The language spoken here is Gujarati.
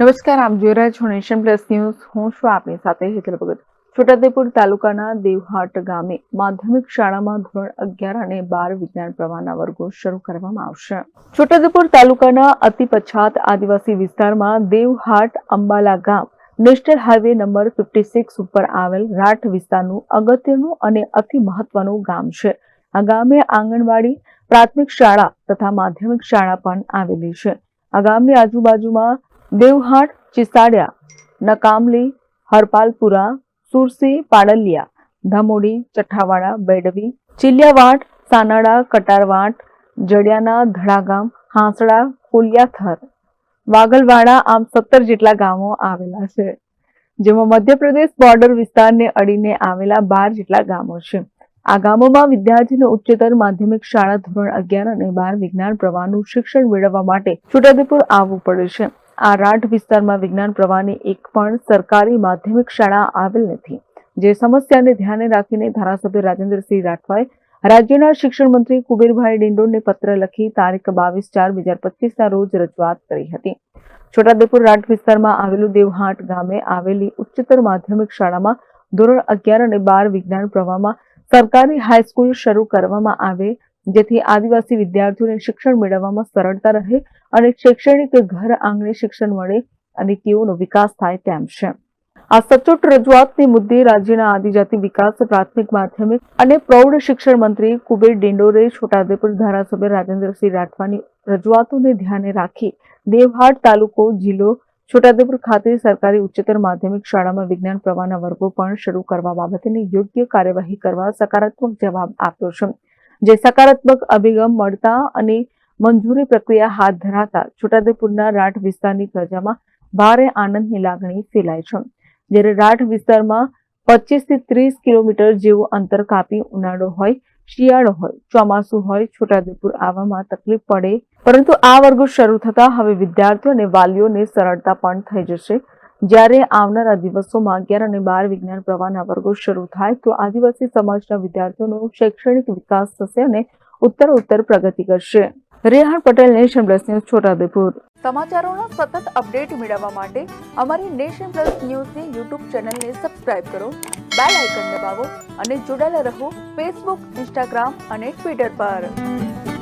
નમસ્કાર, આપ જોઈ રહ્યા છો નેશન પ્લસ ન્યૂઝ. હું છું આપની સાથે હેતલ ભગત. છોટાઉદેપુર તાલુકાના દેવહાટ ગામે માધ્યમિક શાળામાં ધોરણ અગિયાર અને બાર વિજ્ઞાન પ્રવાહના વર્ગો શરૂ કરવામાં આવશે. છોટાઉદેપુર તાલુકાના અતિ પછાત આદિવાસી વિસ્તારમાં દેવહાટ અંબાલા ગામ national highway number fifty six ઉપર આવેલ રાઠ વિસ્તારનું અગત્યનું અને અતિ મહત્વનું ગામ છે. આ ગામે આંગણવાડી, પ્રાથમિક શાળા તથા માધ્યમિક શાળા પણ આવેલી છે. આ ગામની આજુબાજુમાં દેવહાટ ચિસાડિયા, નકામલી, હરપાલપુરા, સુરસી, પાડલિયા, ધમોડી, ચઠ્ઠાવાડા, બેડવી ચિલિયાવાટ સાનાડા કટારવાટ જડિયાના, ધડાગામ, હાંસડા કુલિયાથર વાગલવાડા આમ સત્તર જેટલા ગામો આવેલા છે, જેમાં મધ્યપ્રદેશ બોર્ડર વિસ્તારને અડીને આવેલા બાર જેટલા ગામો છે. આ ગામોમાં વિદ્યાર્થીને ઉચ્ચતર માધ્યમિક શાળા ધોરણ અગિયાર અને બાર વિજ્ઞાન પ્રવાહનું શિક્ષણ મેળવવા માટે છોટાઉદેપુર આવવું પડે છે. આ રાઠ વિસ્તારમાં વિજ્ઞાન પ્રવાહની એક પણ સરકારી માધ્યમિક શાળા આવેલ નથી. જે સમસ્યાને ધ્યાને રાખીને ધારાસભ્ય રાજેન્દ્રસિંહ રાઠવાએ રાજ્યના શિક્ષણ મંત્રી કુબેરભાઈ ડિંડોરને પત્ર લખી તારીખ બાવીસ ચાર બે હજાર પચીસના રોજ રજૂઆત કરી હતી. છોટાઉદેપુર રાઠ વિસ્તારમાં આવેલું દેવહાટ ગામે આવેલી ઉચ્ચતર માધ્યમિક શાળામાં ધોરણ અગિયાર અને બાર વિજ્ઞાન પ્રવાહમાં સરકારી હાઈસ્કૂલ શરૂ કરવામાં આવે જેથી આદિવાસી વિદ્યાર્થીઓને શિક્ષણ મેળવવામાં સરળતા રહે અને શૈક્ષણિક ઘર આંગણે શિક્ષણ મળે અને તેઓનો વિકાસ થાય તેમ છે. આ સચોટ રજૂઆતને મુદ્દે રાજ્યના આદિજાતિ વિકાસ પ્રાથમિક માધ્યમિક અને પ્રૌઢ શિક્ષણ મંત્રી કુબેર ડિંડોરે છોટાઉદેપુર ધારાસભ્ય રાજેન્દ્રસિંહ રાઠવાની રજૂઆતોને ધ્યાને રાખી દેવહાટ તાલુકો, જિલ્લો, છોટાઉદેપુર ખાતે સરકારી ઉચ્ચતર માધ્યમિક શાળામાં વિજ્ઞાન પ્રવાહના વર્ગો પણ શરૂ કરવા બાબતેની યોગ્ય કાર્યવાહી કરવા સકારાત્મક જવાબ આપ્યો છે. જે સકારાત્મક અભિગમ મળતા અને મંજૂરી પ્રક્રિયા હાથ ધરાતા છોટાઉદેપુરના રાઠ વિસ્તારની પ્રજામાં ભારે આનંદની લાગણી ફેલાય છે. જ્યારે રાઠ વિસ્તારમાં પચીસથી ત્રીસ કિલોમીટર જેવું અંતર કાપી ઉનાળો હોય, શિયાળો હોય, ચોમાસું હોય, છોટાઉદેપુર આવવામાં તકલીફ પડે. પરંતુ આ વર્ગો શરૂ થતા હવે વિદ્યાર્થીઓ અને વાલીઓને સરળતા પણ થઈ જશે. જ્યારે આવનારા દિવસોમાં અગિયાર અને બાર વિજ્ઞાન પ્રવાહના વર્ગો શરૂ થાય, તો આદિવાસી સમાજના વિદ્યાર્થીઓનો શૈક્ષણિક વિકાસ થશે અને ઉત્તર ઉત્તર પ્રગતિ કરશે. Rehan Patel, Nation Plus News, Chhotaudepur. સમાચારોના સતત અપડેટ મેળવવા માટે અમારી નેશન પ્લસ ન્યૂઝની યુટ્યુબ ચેનલને સબસ્ક્રાઇબ કરો, બેલ આઇકન દબાવો અને જોડાયેલા રહો ફેસબુક, ઇન્સ્ટાગ્રામ અને ટ્વિટર પર.